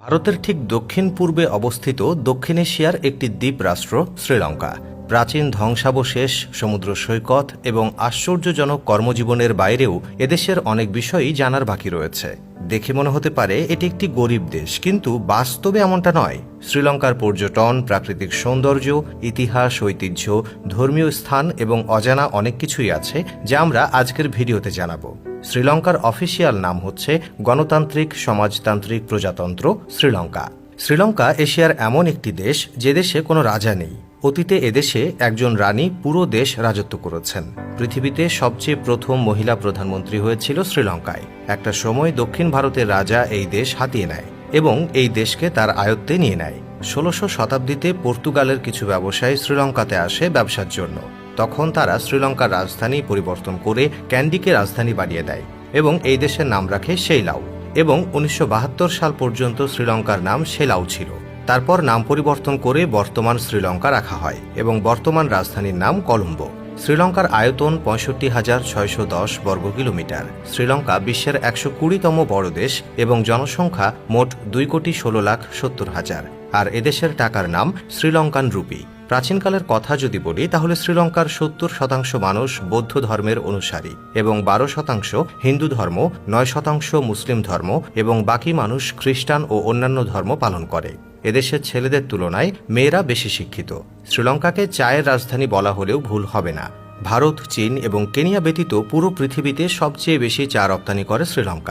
ভারতের ঠিক দক্ষিণ পূর্বে অবস্থিত দক্ষিণ এশিয়ার একটি দ্বীপ রাষ্ট্র শ্রীলঙ্কা। প্রাচীন ধ্বংসাবশেষ, সমুদ্র সৈকত এবং আশ্চর্যজনক কর্মজীবনের বাইরেও এদেশের অনেক বিষয়ই জানার বাকি রয়েছে। দেখে মনে হতে পারে এটি একটি গরিব দেশ, কিন্তু বাস্তবে এমনটা নয়। শ্রীলঙ্কার পর্যটন, প্রাকৃতিক সৌন্দর্য, ইতিহাস, ঐতিহ্য, ধর্মীয় স্থান এবং অজানা অনেক কিছুই আছে, যা আমরা আজকের ভিডিওতে জানাব। শ্রীলঙ্কার অফিসিয়াল নাম হচ্ছে গণতান্ত্রিক সমাজতান্ত্রিক প্রজাতন্ত্র শ্রীলঙ্কা। শ্রীলঙ্কা এশিয়ার এমন একটি দেশ যে দেশে কোনো রাজা নেই। অতীতে এদেশে একজন রানী পুরো দেশ রাজত্ব করেছেন। পৃথিবীতে সবচেয়ে প্রথম মহিলা প্রধানমন্ত্রী হয়েছিল শ্রীলঙ্কায়। একটা সময় দক্ষিণ ভারতের রাজা এই দেশ হাতিয়ে নেয় এবং এই দেশকে তার আয়ত্তে নিয়ে নেয়। ষোলোশো শতাব্দীতে পর্তুগালের কিছু ব্যবসায়ী শ্রীলঙ্কাতে আসে ব্যবসার জন্য। তখন তারা শ্রীলঙ্কার রাজধানী পরিবর্তন করে ক্যান্ডিকে রাজধানী বানিয়ে দেয় এবং এই দেশের নাম রাখে সেইলাও এবং উনিশশো বাহাত্তর সাল পর্যন্ত শ্রীলঙ্কার নাম সেলাউ ছিল। তারপর নাম পরিবর্তন করে বর্তমান শ্রীলঙ্কা রাখা হয় এবং বর্তমান রাজধানীর নাম কলম্বো। শ্রীলঙ্কার আয়তন পঁয়ষট্টি হাজার ছয়শো দশ বর্গ কিলোমিটার। শ্রীলঙ্কা বিশ্বের একশো কুড়িতম বড় দেশ এবং জনসংখ্যা মোট দুই কোটি ষোলো লাখ সত্তর হাজার। আর এদেশের টাকার নাম শ্রীলঙ্কান রুপি। প্রাচীনকালের কথা যদি বলি, তাহলে শ্রীলঙ্কার সত্তর শতাংশ মানুষ বৌদ্ধ ধর্মের অনুসারী এবং বারো শতাংশ হিন্দু ধর্ম, নয় শতাংশ মুসলিম ধর্ম এবং বাকি মানুষ খ্রিস্টান ও অন্যান্য ধর্ম পালন করে। এদেশের ছেলেদের তুলনায় মেয়েরা বেশি শিক্ষিত। শ্রীলঙ্কাকে চায়ের রাজধানী বলা হলেও ভুল হবে না। ভারত, চীন এবং কেনিয়া ব্যতীত পুরো পৃথিবীতে সবচেয়ে বেশি চা রপ্তানি করে শ্রীলঙ্কা।